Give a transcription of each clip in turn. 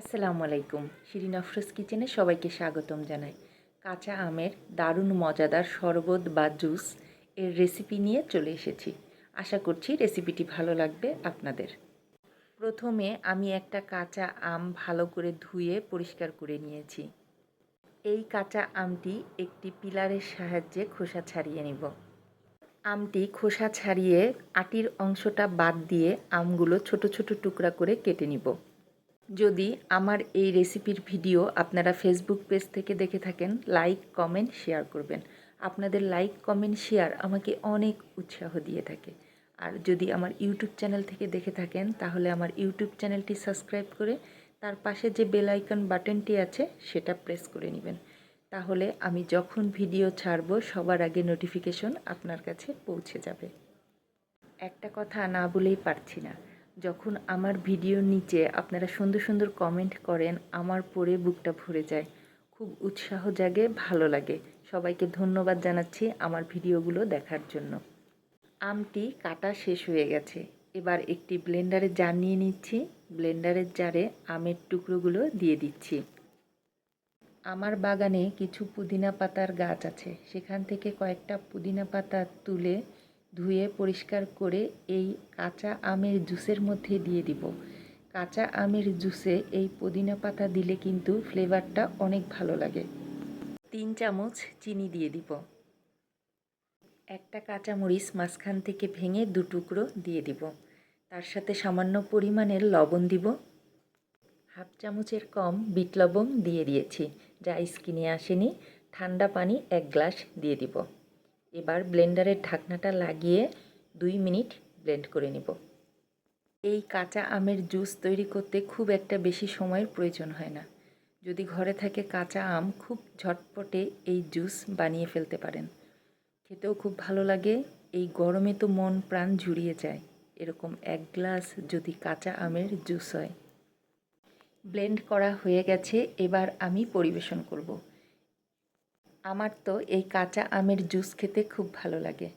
আসসালামু আলাইকুম। শিরিন আফরোজ কিচেনে সবাইকে স্বাগতম জানাই। কাঁচা আমের দারুণ মজাদার শরবত বা জুস এর রেসিপি নিয়ে চলে এসেছি। আশা করছি রেসিপিটি ভালো লাগবে আপনাদের। প্রথমে আমি একটা কাঁচা আম ভালো করে ধুয়ে পরিষ্কার করে নিয়েছি। এই কাঁচা আমটি একটি পিলারের সাহায্যে খোসা ছাড়িয়ে নিব। আমটি খোসা ছাড়িয়ে আটির অংশটা বাদ দিয়ে আমগুলো ছোট ছোট টুকরা করে কেটে নিব। যদি আমার এই রেসিপির ভিডিও আপনারা ফেসবুক পেজ থেকে দেখে থাকেন লাইক কমেন্ট শেয়ার করবেন। আপনাদের লাইক কমেন্ট শেয়ার আমাকে অনেক উৎসাহ দিয়ে থাকে। আর যদি আমার ইউটিউব চ্যানেল থেকে দেখে থাকেন, তাহলে আমার ইউটিউব চ্যানেলটি সাবস্ক্রাইব করে তার পাশে যে বেল আইকন বাটনটি আছে, সেটা প্রেস করে নেবেন। তাহলে আমি যখন ভিডিও ছাড়বো, সবার আগে নোটিফিকেশন আপনার কাছে পৌঁছে যাবে। একটা কথা না বলেই পারছি না। যখন আমার ভিডিওর নিচে আপনারা সুন্দর সুন্দর কমেন্ট করেন, আমার পড়ে বুকটা ভরে যায়। খুব উৎসাহ জাগে, ভালো লাগে। সবাইকে ধন্যবাদ জানাচ্ছি আমার ভিডিওগুলো দেখার জন্য। আমটি কাটা শেষ হয়ে গেছে। এবার একটি ব্লেন্ডারে জার নিয়ে নিচ্ছি। ব্লেন্ডারের জারে আমের টুকরোগুলো দিয়ে দিচ্ছি। আমার বাগানে কিছু পুদিনা পাতার গাছ আছে। সেখান থেকে কয়েকটা পুদিনা পাতা তুলে ধুয়ে পরিষ্কার করে এই কাঁচা আমের জুসের মধ্যে দিয়ে দিব। কাঁচা আমের জুসে এই পুদিনা পাতা দিলে কিন্তু ফ্লেভারটা অনেক ভালো লাগে। তিন চামচ চিনি দিয়ে দিব। একটা কাঁচামরিচ মাঝখান থেকে ভেঙে দু টুকরো দিয়ে দিব। তার সাথে সামান্য পরিমাণের লবণ দিব। হাফ চামচের কম বিট লবণ দিয়ে দিয়েছি। যা স্কিনে আসেনি। ঠান্ডা পানি এক গ্লাস দিয়ে দিব। এবার ব্লেন্ডারের ঢাকনাটা লাগিয়ে দুই মিনিট ব্লেন্ড করে নেব। এই কাঁচা আমের জুস তৈরি করতে খুব একটা বেশি সময়ের প্রয়োজন হয় না। যদি ঘরে থাকে কাঁচা আম, খুব ঝটপটে এই জুস বানিয়ে ফেলতে পারেন। খেতেও খুব ভালো লাগে, এই গরমে তো মন প্রাণ জুড়িয়ে যায়, এরকম এক গ্লাস যদি কাঁচা আমের জুস হয়। ব্লেন্ড করা হয়ে গেছে, এবার আমি পরিবেশন করব। আমার তো এই কাঁচা আমের জুস খেতে খুব ভালো লাগে।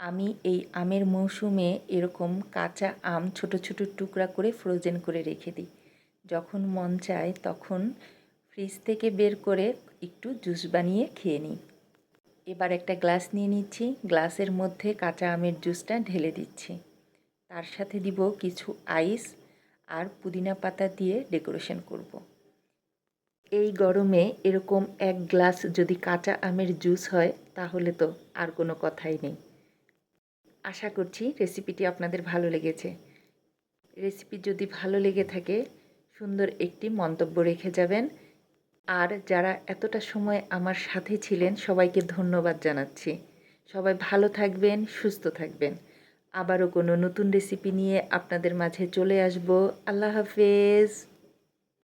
আমি এই আমের মৌসুমে এরকম কাঁচা আম ছোট ছোট টুকরা করে ফ্রোজেন করে রেখে দিই। যখন মন চায় তখন ফ্রিজ থেকে বের করে একটু জুস বানিয়ে খেয়ে নিই। এবার একটা গ্লাস নিয়ে নিচ্ছি গ্লাসের মধ্যে কাঁচা আমের জুসটা ঢেলে দিচ্ছি। তার সাথে দিব কিছু আইস আর পুদিনা পাতা দিয়ে ডেকোরেশন করব। এই গরমে এরকম এক গ্লাস যদি কাঁচা আমের জুস হয়, তাহলে তো আর কোনো কথাই নেই। আশা করছি রেসিপিটি আপনাদের ভালো লেগেছে। রেসিপি যদি ভালো লেগে থাকে, সুন্দর একটি মন্তব্য রেখে যাবেন। আর যারা এতটা সময় আমার সাথে ছিলেন, সবাইকে ধন্যবাদ জানাচ্ছি। সবাই ভালো থাকবেন, সুস্থ থাকবেন। আবারও কোনো নতুন রেসিপি নিয়ে আপনাদের মাঝে চলে আসব। আল্লাহ হাফেজ।